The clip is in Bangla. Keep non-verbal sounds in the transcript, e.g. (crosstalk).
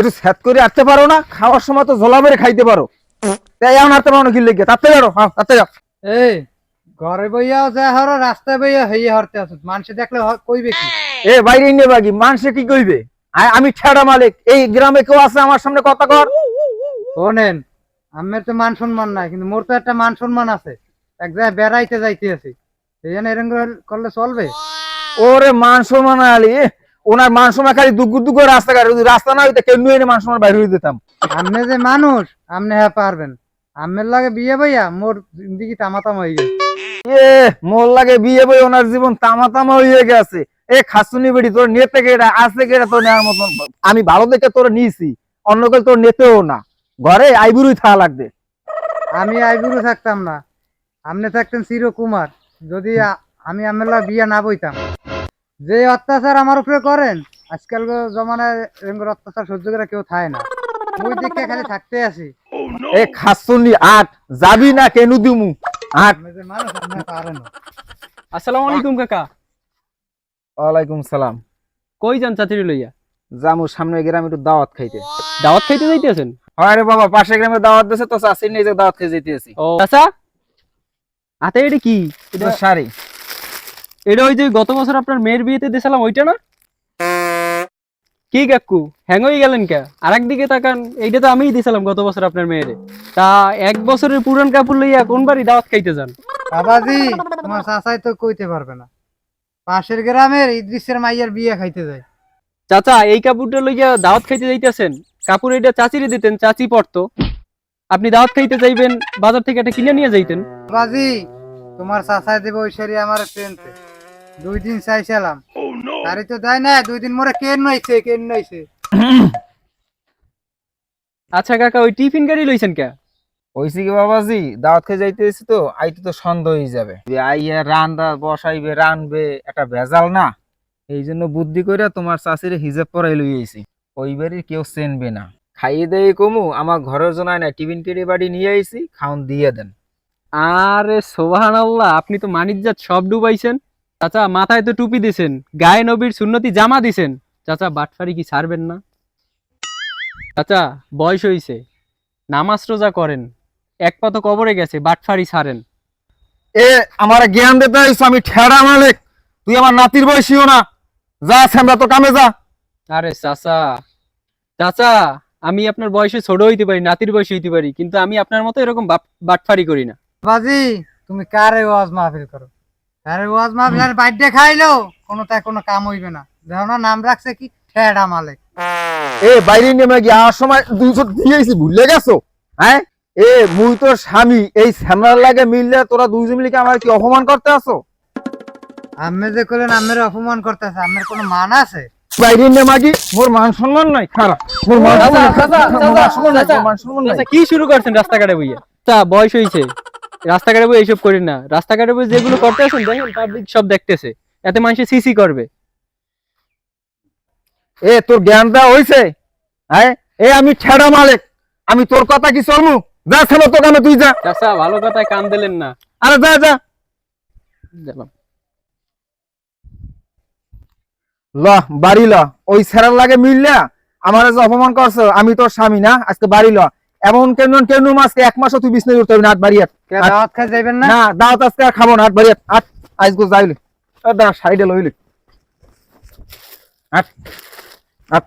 একটু স্যাত করে আটতে পারো না খাওয়ার সময় তো ঝোলা বেড়ে খাইতে পারো। তাই এখন আটতে পারো না কি লেগে তাতে যাও হ্যাঁ তাতে যাও এই ঘরে বইয়াও যা হর রাস্তায় বইয়া হইয়া হরতে আসুস মানুষে দেখলে কইবে কি? এ বাইরে নিয়ে বাগি মানুষে কি কইবে? আমি ঠেড়া মালিক এই গ্রামে কেউ আছে আমার সামনে কথা কর? শোনেন আমের তো মান সম্মান নাই কিন্তু মোর তো একটা মান সম্মান আছে। এক জায়গায় বেড়াইতে যাইতে আছি। এই জন্য এরকম করলে চলবে? ওরে মান সম্মান আলি ওনার মান সম্মান খালি দুগু দুগু রাস্তা কাটে যদি রাস্তা না হইতে কেউ এনে মান সম্মান বাইরে হয়ে দিতাম আপনি যে মানুষ আপনি হ্যাঁ পারবেন। আমের লাগে বিয়ে ভাইয়া মোর জিন্দিগি তামাতাম হয়ে গেছে। এ মোর লাগে বিয়ে বই ওনার জীবন তামা তামা হয়ে গেছে। এ খাসুনি বেড়ি তোর নেতে কেটা আছে কেটা তোর নেওয়ার মতন? আমি ভালো দেখে তোর নিয়েছি অন্য কেউ তোর নেতেও না। ঘরে আইবুরুই থাকা লাগবে। আমি আইবুরু থাকতাম না। আপনি থাকতেন চির কুমার যদি আমি আমের লাগে বিয়ে না বইতাম। যে অত্যাচার আমার উপরে করেন আজকাল জমানায় করে অত্যাচার সহ্য করে কেউ থাকে না। ওই দিকে খালি থাকতে আসি এ খাসুনি আট যাবি না কেনু দিমু? আট। মানুষ আপনি পারেন আসসালামু আলাইকুম কাকা। ওয়ালাইকুম সালাম। কই যান চাচিরি লইয়া? জামু সামনে গ্রামে একটু দাওয়াত খাইতে। দাওয়াত খাইতে যাইতেছেন? হয় রে বাবা পাশে গ্রামে দাওয়াত দিছে তো নিয়ে যে দাওয়াত খেয়ে যেতেছি ও চাচা? আতে এটা কি? এটা সারি এটা ওই যে গত বছর আপনার মেয়ের বিয়েতে দিয়েছিলাম ওইটা না? কি কাকু হ্যাং হয়ে গেলেন কে? আর একদিকে তাকান এইটা তো আমিই দিয়েছিলাম গত বছর আপনার মেয়েরে। তা এক বছরের পুরান কাপড় লইয়া কোন বাড়ি দাওয়াত খাইতে যান? বাবাজি তোমার চাচাই তো কইতে পারবে না। পাশের গ্রামের ইদ্রিসের মাইয়ার বিয়ে খাইতে যায়। চাচা এই কাপড়টা লইয়া দাওয়াত খাইতে যাইতেছেন? কাপড় এটা চাচিরে দিতেন চাচি পড়তো আপনি দাওয়াত খাইতে যাইবেন বাজার থেকে এটা কিনে নিয়ে যাইতেন। বাবাজি তোমার চাচাই দেবে ওই শাড়ি আমার ট্রেনতে দুই দিন চাইছিলাম। শাড়ি তো দেয় না দুই দিন মোরে কেন নইছে কেন নইছে? (coughs) আচ্ছা কাকা ওই টিফিন গাড়ি লইছেন কে? হইছে কি বাবাজি দাওয়াত খেয়ে যাইতেছি তো আইতে তো সন্দেহ হয়ে যাবে। যে আইয়া রান্দা বসাইবে রানবে একটা ভেজাল না? এই জন্য বুদ্ধি করে তোমার চাষিরে হিজাব পরাই লই আইছি। ওই বাড়ির কেউ চেনবে না। খাইয়ে দেয় কমু আমার ঘরের জন্য না টিফিন কেড়ে বাড়ি নিয়ে আইছি খাউন দিয়ে দেন। আরে সোহান আল্লাহ আপনি তো মানিজ্জাত সব ডুবাইছেন। চাচা মাথায় তো টুপি দিছেন। গায়ে নবীর সুন্নতি জামা দিছেন। চাচা বাটফারি কি ছাড়বেন না? চাচা বয়স হইছে। নামাজ রোজা করেন। এক পা তো কবরে গেছে বাটফারি ছাড়েন। এ আমার জ্ঞান দিতে আইছো আমি ঠেড়া মালিক। তুই আমার নাতির বয়সীও না। যা শ্যামরা তো কামে যা। আরে চাচা চাচা আমি আপনার বয়সে ছোট হইতে পারি নাতির বয়সে হইতে পারি কিন্তু আমি আপনার মতো এরকম বাপ- বাটফারি করি না। বাজি তুমি কারে ওয়াজ মাহফিল করো? কারে ওয়াজ আর খাইলো। কোনো তাই কোনো কাম হইবে না। দেখো না নাম রাখছে কি? ঠেডা মালিক। এ বাইরে গিয়ে আমার সময় দুইশো দিয়েছি ভুলে গেছো? হ্যাঁ? এ মুই তোর স্বামী এই লাগে মিললে তোরা দুইজন মিলে আমার কি অপমান করতে আসো? আমি যে করলেন আমের অপমান করতেছে আমের কোনো মান আছে? বাইরে নেমে গিয়ে মোর মান সম্মান নাই খারাপ। মোর মান সম্মান নাই, কি শুরু করছেন রাস্তাঘাটে বইয়া? তা বয়স হয়েছে রাস্তাঘাটে বই এইসব করেন না। রাস্তাঘাটে বই যেগুলো করতে আছেন দেখেন পাবলিক সব দেখতেছে। এতে মানুষে সিসি করবে। এ তোর জ্ঞানটা হইছে? হ্যাঁ? এ আমি ছেড়া মালিক। আমি তোর কথা কি চলমু যা ছেলে তো কেন তুই যা। চাচা ভালো কথায় কান দিলেন না। আরে যা যা। ল বাড়ি ল। ওই ছেড়ার লাগে মিললে আমার যে অপমান করছ আমি তোর স্বামী না আজকে বাড়ি ল। এমন কেন কেন মাছ? এক মাসও তুই বিছনে উঠতে হবে না আট বাড়ি দাওয়াত খাই যাইবেন না? না দাওয়াত আজকে আর খাব না আট বাড়ি আট। আট গো যাইলি। দাঁড়া সাইডে লইলি। আট আট